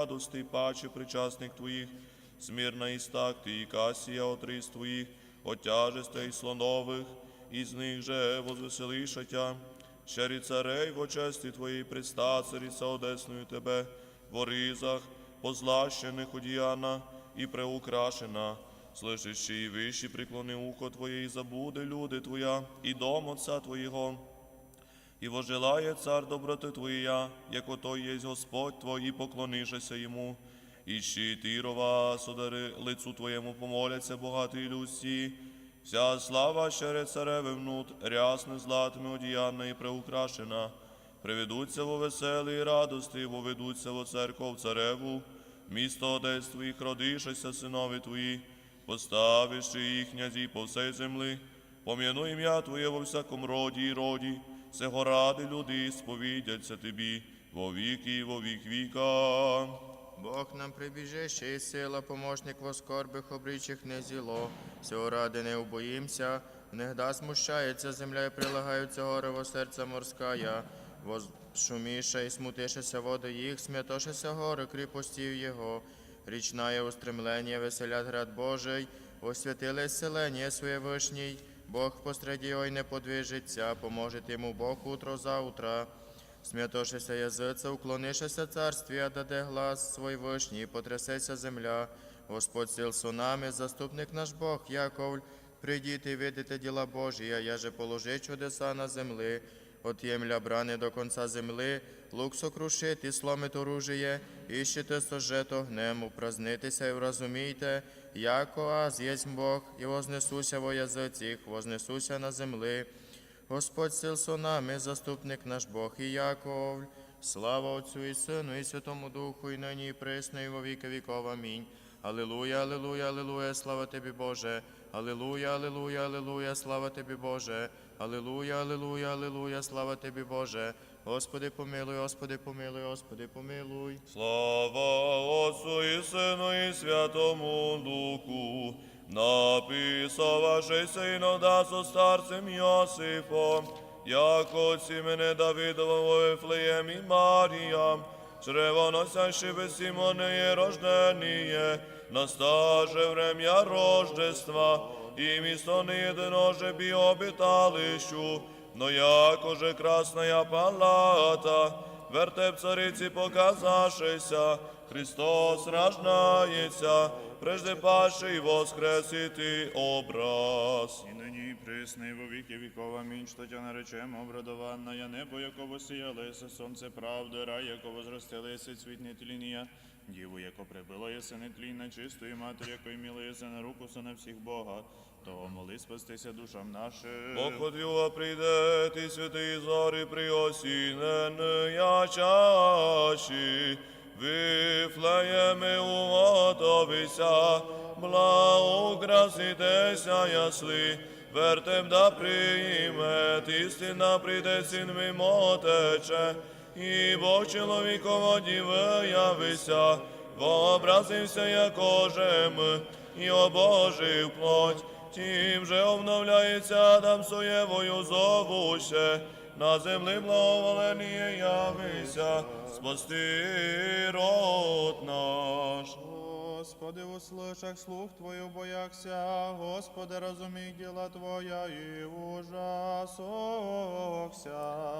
радости, паче причасник Твоїх, смирна істак Ти, і касія отрис Твоїх, от тяжестей слонових, із них же возвеселишатя. Щарі царей в честі Твоїй предста, цариця одесною Тебе, в ризах, позлащених одіяна і преукрашена, слышащи і вищі приклони ухо Твоє, і забуде люди Твоя, і дом Отця Твоєго. І вожелає цар доброти Твоя, як ото єсть Господь Твой, і поклонишеся йому. І щитирова, содари лицу Твоєму помоляться богаті людці. Вся слава щере цареве внут, рясне златими одіянна і преукрашена. Приведуться во веселі радости, воведуться во церков цареву. Місто одець Твоїх родишеся, синові Твої, поставивши їх князі по всей землі. Пом'яну ім'я Твоє во всякому роді і роді, Сего ради люди сповідяться Тобі во віки во вік віка. Бог нам прибіжище і сила, помощник во скорбих обрічих не зіло. Всього ради не убоїмся, негда смущається земля і прилагаються гори во серця морская. Возшуміша і смутишеся води їх, смятошеся гори кріпостів його. Річна є устремлення, веселят град Божий, освятили селення своє вишній. Бог посреди ой не подвижиться, поможе йому Бог утро за утра. Смятошися язице, уклонишеся царстві, а даде глас свій вишній, потрясеться земля. Господь сил сунами, заступник наш Бог, Яковль, прийдіть і видите діла Божі, а я же положи чудеса на землі. От ємля брани до конца земли, лук сокрушить і сломить оружіє, іщете сожето гнем, упразнитися і вразумійте, яко аз єсть Бог, і вознесуся во язиціх, вознесуся на земли. Господь сил сонами, заступник наш Бог і Яковль. Слава Отцю і Сину, і Святому Духу, і нині, і присно, і во віки віков. Амінь. Алілуя, алілуя, алілуя, слава тобі, Боже. Алілуя, алілуя, алілуя, слава тобі, Боже. Алілуя, алілуя, алілуя, слава тобі, Боже. Господи, помилуй, Господи, помилуй, Господи, помилуй. Слава Отцу і Сину і Святому Духу, написавшися інода со старцем Йосифом, як отці мене Давидова во Вифлеєм і Марія, чревоносящий без Симонеє рожденіє, настаже врем'я рождества, і місто не єдиноже бі обіталищу, но якоже красная палата, вертеп цариці показашися, Христос рождається, прежде паший воскресити образ. І нині присний во віки віков, амінь, що тя наречем обрадованна, я небо, яко сіялися, сонце правди, рай, яко возростилися, цвітні нетлінія, діву, яко прибило єси нетлінна, чистої матері, яко іміла єси на руку со на всіх Бога, того моли спастися душам нашим. Походила прийде, ти святий зорі приосінен, я чаші, вифлеєми уготовися, благоукраситеся ясли, вертем да прийме, істина прийде син мимо тече, і Бог чоловіково виявися, вообразився якожем, і обожив плоть, тим же обновляється Адам соєвою зовуще, на землі благоволені явися, спасти род наш. Господи, услышах слух Твою боякся, Господи, розумій діла Твоя і ужасохся.